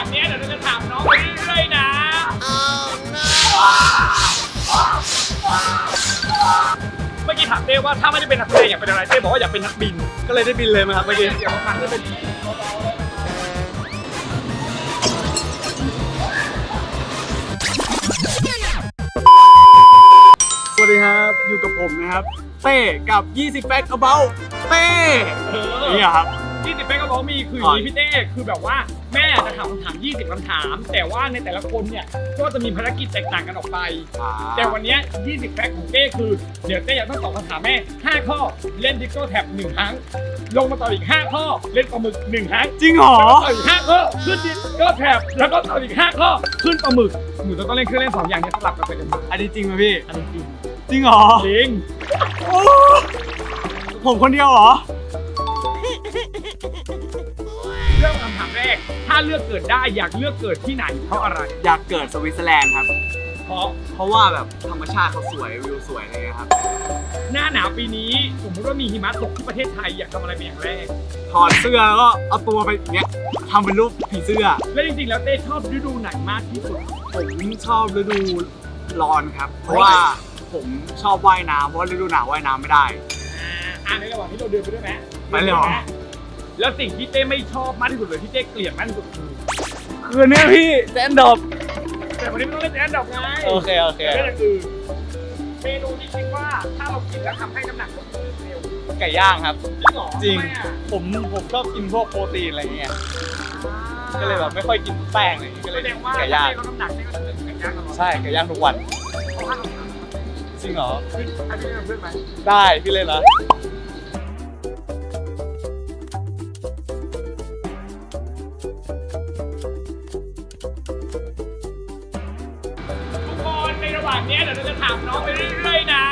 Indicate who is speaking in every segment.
Speaker 1: างเนี้ยเดี๋ยวเราจะถามน้องไปเรื่อยๆนะ เมื่อกี้ถามเต้ว่าถ้าไม่ได้เป็นนักแสดงอยากเป็นอะไรเต้บอกว่าอยากเป็นนักบิน
Speaker 2: ก็เลยได้บินเลยไหมครับเมื่อกี้
Speaker 1: เดี๋ยวมาฟังเต้เป็น
Speaker 2: สวัสดีครับอยู่กับผมนะครับเต้กับ 20 Fact About เต้
Speaker 1: เออ
Speaker 2: นี่ครับ
Speaker 1: ที่สิบแป๊กก็บอกว่ามีคืออย่างนี้พี่เต้คือแบบว่าแม่จะถามคำถาม 20คำถาม แต่ว่าในแต่ละคนเนี่ยก็จะมีภารกิจแตกต่างกันออกไป แต่วันเนี้ย20แฟกต์ของเต้คือ เดี๋ยวเต้อยากต้องตอบคำถามแม่ 5 ข้อเล่นดิจิทัลแท็บ1ครั้ง ลงมาต่ออีก 5 ข้อเล่นปลาหมึก1ครั้ง
Speaker 2: จริงเหรอ
Speaker 1: แล้วก็ต่ออีก5ข้อขึ้นดิจิทัลแท็บแล้วก็ต่ออีก 5 ข้อขึ้นปลาหมึกหนูจะต้องเล่นเครื่องเล่นสองอย่างเนี้สลับกันไปกันมา
Speaker 2: อันนี้จริงไหมพี่
Speaker 1: อันนี้จริง
Speaker 2: จริงเหรอ
Speaker 1: จริง
Speaker 2: โอ้ผมคนเดียวเหรอ
Speaker 1: แรก ถ้าเลือกเกิดได้อยากเลือกเกิดที่ไหนเพราะอะไร
Speaker 2: อยากเกิดสวิตเซอร์แลนด์ครับ
Speaker 1: เพราะ
Speaker 2: เพราะว่าแบบธรรมชาติเขาสวยวิวสวยอะไรเงี้ยครับ
Speaker 1: หน้าหนาวปีนี้สมมติว่ามีหิมะตกที่ประเทศไทยอยากทำอะไรเป็นอย่างแรก
Speaker 2: ถอดเสื้อแล้วก็เอาตัวไปอย่างเงี้ยทำเป็นรูปผีเสื้อ
Speaker 1: และจริงๆแล้วเต้ชอบฤดูไหนมากที่สุด
Speaker 2: ผมชอบฤดูร้อนครับ เพราะว่าผมชอบว่ายน้ำเพราะว่าฤดูหนาวว่ายน้ำไม่ได้
Speaker 1: อ่าอ่าในระหว่างที่เราเดินไปด้วยไหม
Speaker 2: ไปเลยเหรอ
Speaker 1: ดินปหม แล้วสิ่งที่เต้ไม่ชอบมากที่สุดเลยที่เต้เกลียดมากที่สุดคือ
Speaker 2: คือเนี่ยพี่แซนดอบ
Speaker 1: แต่วันนี้ไม่ต้องเล่นแอนดอกไง
Speaker 2: โอเคโอเค
Speaker 1: เล่นอย่างอื่นเมนูที่คิดว่าถ้าเรากินแล้วทำให้น้ำหนักลดเร็ว
Speaker 2: ไก่ย่างครับ
Speaker 1: จริงเหรอ
Speaker 2: จริง
Speaker 1: ทำไมอะ
Speaker 2: ผมผมชอบกินพวกโปรตีนอะไรเงี้ย ก็เลยแบบไม่ค่อยกินแป้งอะไรอย่างเงี้ยก็
Speaker 1: แส
Speaker 2: เลย
Speaker 1: ดงว่า
Speaker 2: ไก่
Speaker 1: ถ้า
Speaker 2: ย่าง
Speaker 1: เต้ลดน้ำหนักเต้ก็จะเป็นไก่ย่างตลอด
Speaker 2: ใช่ไก่ย่างทุกวัน
Speaker 1: เพราะว่าเราทำ
Speaker 2: จริงเหรอ
Speaker 1: ให้พี่เล่นกับเพื่อนไหม
Speaker 2: ได้พี่เล่นนะ
Speaker 1: เนี้ยเดี๋ยวเราจะถามน้องไปเรื่อยๆนะ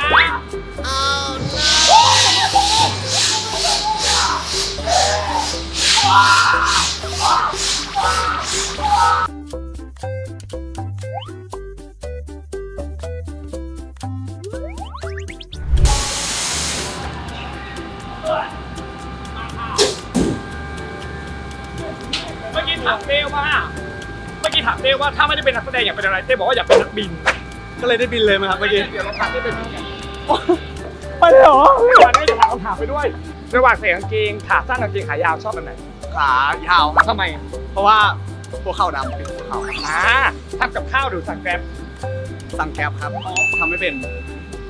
Speaker 1: เมื่อกี้ถามเต้ว่าเมื่อกี้ถามเต้ว่าถ้าไม่ได้เป็นนักแสดงอยากเป็นอะไรเต้บอกว่าอยากเป็นนักบิน
Speaker 2: ก็เลยได้บินเลยไหมครับเมื่อกี้
Speaker 1: เดี๋ยวเราถามเต้เป็นบินกัน
Speaker 2: ไปเลยเหรอ
Speaker 1: วันนี้จะถามคำถามไปด้วย ระหว่างใส่กางเกงขาสั้นกางเกงขายาวชอบแบบไหน
Speaker 2: ขายาวครับ
Speaker 1: ทำไม
Speaker 2: เพราะว่าพวกเข่าดำเป็นพวกเข่า
Speaker 1: อ่าทำกับข้าวหรือสั่งแกร็บ
Speaker 2: สั่งแก๊บครับทำไม่เป็น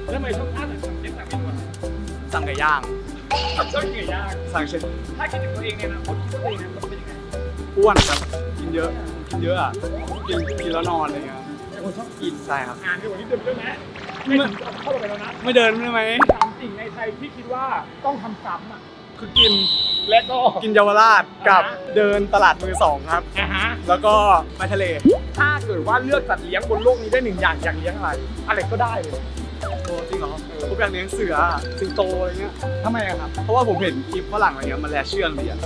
Speaker 1: แล้วทำไมชอบข้าวสั่งเกร็บสั่งเมนูอะไร
Speaker 2: สั่งไก่ย่าง
Speaker 1: ชอบกินไก่ย่าง
Speaker 2: สั่งเชน
Speaker 1: ถ้าคิดถึงตัวเองเนี่ยนะคนคิดว่าตัวเองเนี่ยมันเป็นยังไง
Speaker 2: อ้วนครับกินเยอะกินเยอะอะกินกินแล้วนอนอะไรเงี้ย
Speaker 1: เป็นคนชอบกิน
Speaker 2: กินใช่ครับ
Speaker 1: งานในวันนี้เดินไปด้วยนะไม่ถึงกับเข้าไปแล้วนะ
Speaker 2: ไม่เดินได้ไหม
Speaker 1: สามสิ่งในไทยที่คิดว่าต้องทำซ้ำอะ
Speaker 2: คือกิน
Speaker 1: และก็
Speaker 2: กินเยาวราชกับ
Speaker 1: อ่าฮะ
Speaker 2: เดินตลาดมือสองครับ
Speaker 1: นะฮะ
Speaker 2: แล้วก็ไปทะเล
Speaker 1: ถ้าเกิดว่าเลือกสัตว์เลี้ยงบนโลกนี้ได้หนึ่งอย่างอยากเลี้ยงอะไร อะไรก็ได้เลย
Speaker 2: โอ้จริงเหรอผมอยากเลี้ยงเสือสิงโตอะไรเงี้ย
Speaker 1: ทำไมอะครับ
Speaker 2: เพราะว่าผมเห็นคลิปฝรั่งอะไรเงี้ยมันแลเชื่องดีอะ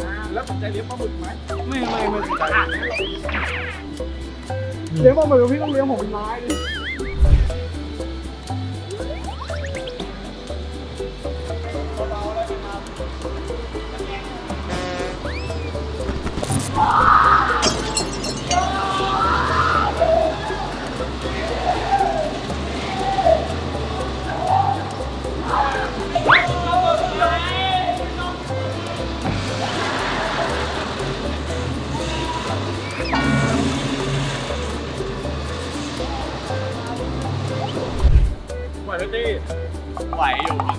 Speaker 1: อ่าแล้วสนใจเลี้ยงปลาหมึกไหม
Speaker 2: ไม่ไม่ไม่สนใจ
Speaker 1: อะงั้นเรา เลี้ยงผมเหมือนพี่ต้องเลี้ยงผมเป็นไม้ดิ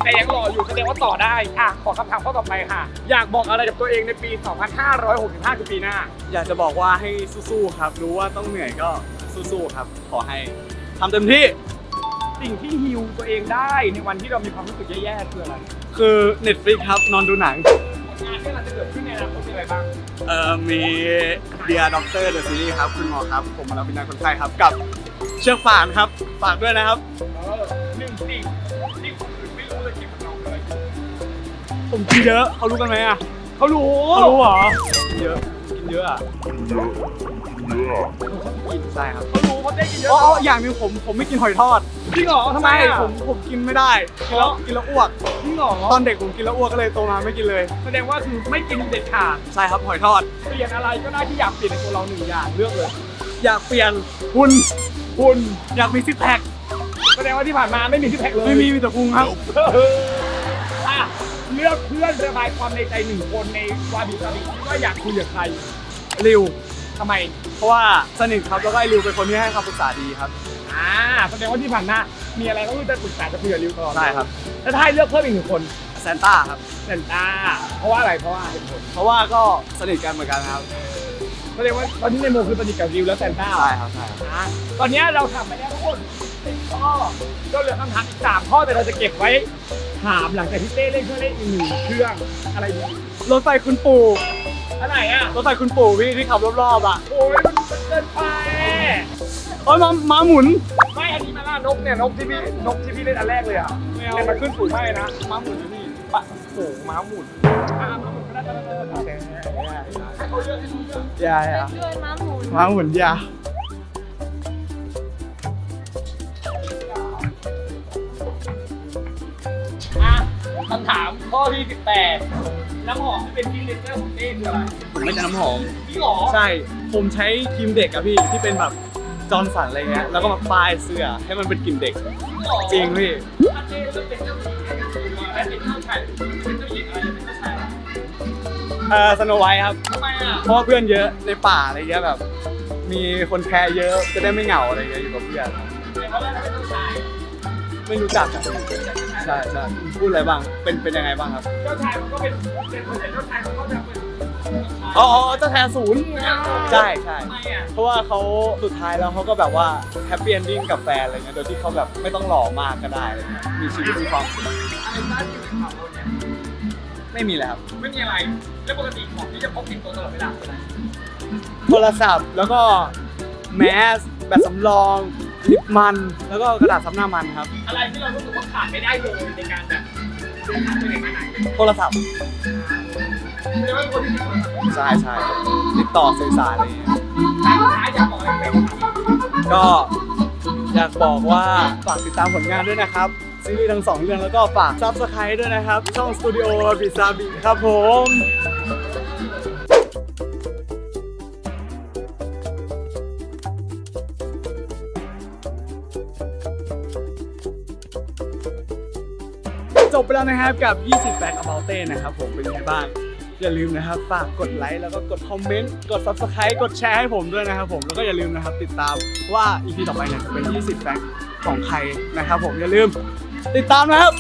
Speaker 1: แต่ยังรออยู่แสดงว่าต่อได้อะขอคำถามข้อต่อไปค่ะ อยากบอกอะไรกับตัวเองในปี 2565 คือปีหน้า
Speaker 2: อยากจะบอกว่าให้สู้ๆครับ รู้ว่าต้องเหนื่อยก็สู้ๆครับ ขอให้ทำเต็มที่
Speaker 1: สิ่งที่ฮิวตัวเองได้ในวันที่เรามีความรู้สึกแย่ๆคืออะไร
Speaker 2: คือ Netflix ครับนอนดูหนัง
Speaker 1: งานที่เราจะเกิดขึ้นในอนาคตมีอะไรบ้าง
Speaker 2: เอ่อมีเดียด็อกเตอร์เดอะซีรีส์ครับ คุณหมอครับ ผมมารับเป็นนายคนไข้ครับ กับเชือกป่านครับ ฝากด้วยนะครับ
Speaker 1: เออหนึ่งสิ่ง
Speaker 2: ผมกินเยอะเขารู้กันไหมอะ
Speaker 1: เขารู้
Speaker 2: เขารู้เหรอกินเยอะกินนเยอะอะใช่ครับ
Speaker 1: เขารู้เขาเต้กินเยอะ
Speaker 2: อ๋ออ๋ออย่างหนึงผมผมไม่กินหอยทอด
Speaker 1: จริงเหรอทำไม
Speaker 2: ใช่
Speaker 1: อะ
Speaker 2: ผมผมกินไม่ได้กินแล้วกินแล้วอ้วก
Speaker 1: จริงเหรอ
Speaker 2: ตอนเด็กผมกินแล้วอ้วกก็เลยโตมาไม่กินเลย
Speaker 1: แสดงว่าคือไม่กินเด็ดขาด
Speaker 2: ใช่ครับหอยทอด
Speaker 1: เปลี่ยนอะไรก็ได้ที่อยากเปลี่ยนในตัวเราหนึ่งอย่างเลือกเลย
Speaker 2: อยากเปลี่ยนหุ่น
Speaker 1: คุณ
Speaker 2: อยากมีซิกแพค
Speaker 1: แสดงว่าที่ผ่านมาไม่มีที่แพ็คเลย
Speaker 2: ไม่มีมีแต่พุงครับ
Speaker 1: เอออะ เลือกเพื่อนระบายความในใจหนึ่งคนในวาบิซาบิคิดว่าอยากคุยกับใคร
Speaker 2: ริว
Speaker 1: ทำไม
Speaker 2: เพราะว่าสนิทครับแล้วก็ไอ้ริวเป็นคนที่ให้คำปรึกษาดีครับ
Speaker 1: อ่าแสดงว่าที่ผ่านมามีอะไรก็คือจะปรึกษาจะคุยกับริวตลอด
Speaker 2: ใช่ครับ
Speaker 1: แล้วถ้าให้เลือกเพิ่มอีกหนึ่งคน
Speaker 2: แซนต้าครับ
Speaker 1: เซนต้าเพราะว่าอะไรเพราะว่าเหตุผล
Speaker 2: เพราะว่าก็สนิทกันเหมือนกันครับ
Speaker 1: แสดงว่าตอนนี้ในโมคือสนิทกับริวแล้วเซนต้า
Speaker 2: ใช่ครับใช่ครับ
Speaker 1: อะตอนนี้เราทำไปแล้วทุกคนสิบข้อก็เหลือคำถามอีกสามข้อแต่เราจะเก็บไว้ ถามหลังจากที่เต้เล่นเครื่องเล่นอีกหนึ่งเครื่องอะไรดี
Speaker 2: รถไฟคุณปู่
Speaker 1: อันไหนอะ
Speaker 2: รถไฟคุณปู่พี่ที่ขับรอบๆอะ
Speaker 1: โอ้ยมันเกินไป
Speaker 2: โอ้ยมาม้าหมุน
Speaker 1: ไม่อันนี้มาล่านกเนี่ยนกที่พี่นกที่พี่เล่นอันแรกเลยอะ
Speaker 2: ไม่เอา
Speaker 1: แต่มันขึ้นสูงมากเลยนะม้าหมุนนะพี่ปะโอ้โหม้าหมุนอะม้าหมุนก็ได้ก็ได้ก็ได้ก็ได้ให้เขาเลือกให้เขาเลือก
Speaker 2: อย่าอย่า
Speaker 3: ด้วยม้าหมุน
Speaker 2: ม้าหมุนอย่าำ
Speaker 1: ถามข้อที่ 18 น้ำหอมที่เป็นที่เลเจอร์ของเต้คืออะไร
Speaker 2: ผมไม่ใช่น้ำหอม
Speaker 1: พี่หรอ
Speaker 2: ใช่ ผมใช้ครีมเด็กอะพี่ที่เป็นแบบจอร์นสันอะไรเงี้ย แล้วก็มาป้ายเสื้อให้มันเป็นกลิ่นเด็กจริงพี่
Speaker 1: ถ้าเต้เลือกเป็นเจ้าหญิงและเป็นเจ้าชายเป็นเจ้าหญิงอะไรเป็นเจ้าชาย
Speaker 2: เอ่อสโนไวท์ครับ
Speaker 1: ทำไมอะ
Speaker 2: เพราะว่าเพื่อนเยอะในป่าอะไรเงี้ยแบบ มีคนแคร์เยอะจะได้ไม่เหงาอะไรเงี้ยอยู่กับเพื่อน
Speaker 1: เป็นเพราะอะไรเป็นเจ้าชาย
Speaker 2: ไม่รู้จักอะ ใช่ใช่พูดอะไรบ้าง เป็นเป็นยังไงบ้างครับ
Speaker 1: เจ้าชายมันก็เป็นเป็นคนแต่เจ้าชายมันก็จะเป็น
Speaker 2: อ๋ออ๋อเจ้าแทนศูนย์ใช่ใช่
Speaker 1: ทำไมอะ
Speaker 2: เพราะว่าเขาสุดท้ายแล้วเขาก็แบบว่าแฮปปี้เอนดิ้งกับแฟนอะไรเงี้ย โดยที่เขาแบบไม่ต้องหล่อมากก็ได้อะไรเงี้ยมีชีวิตมีความสุข
Speaker 1: อะไรบ้างที่เป็นข่าวเราเนี่ย
Speaker 2: ไม่มีเลยครับ
Speaker 1: ไม่มีอะไร แล้วปกติของที่จะพกติดตัวตลอดเวลาคืออะไร
Speaker 2: โทรศัพท์แล้วก็แมสแบตสำรอง ลิปมัน แล้วก็กระดาษซับหน้ามันครับ
Speaker 1: อะไรที่เรารู้สึกว่าขาดไม่ได้เลยในการแบบเดินทางไปไหนมาไหน
Speaker 2: โทรศัพท์
Speaker 1: เรียกว่าคนที่ติดตัว
Speaker 2: ใช่ใช่ติดต่อสื่อสารอะไรเงี้ย
Speaker 1: ท้ายอยากบอกอะไรเป็น
Speaker 2: ก็อยากบอกว่าฝากติดตามผลงานด้วยนะครับ ซีรีส์ทั้งสองเรื่องแล้วก็ฝากซับสไครต์ด้วยนะครับ ช่องสตูดิโอบิซาบิครับผม จบไปแล้วนะครับกับ 28 About เต้นะครับผมเป็นยังไงบ้าง อย่าลืมนะครับฝากกดไลค์แล้วก็กดคอมเมนต์กด Subscribe กดแชร์ให้ผมด้วยนะครับผมแล้วก็อย่าลืมนะครับติดตามว่า EP ต่อไปเนี่ยจะเป็น 20 แฟกต์ของใครนะครับผมอย่าลืมติดตามนะครับ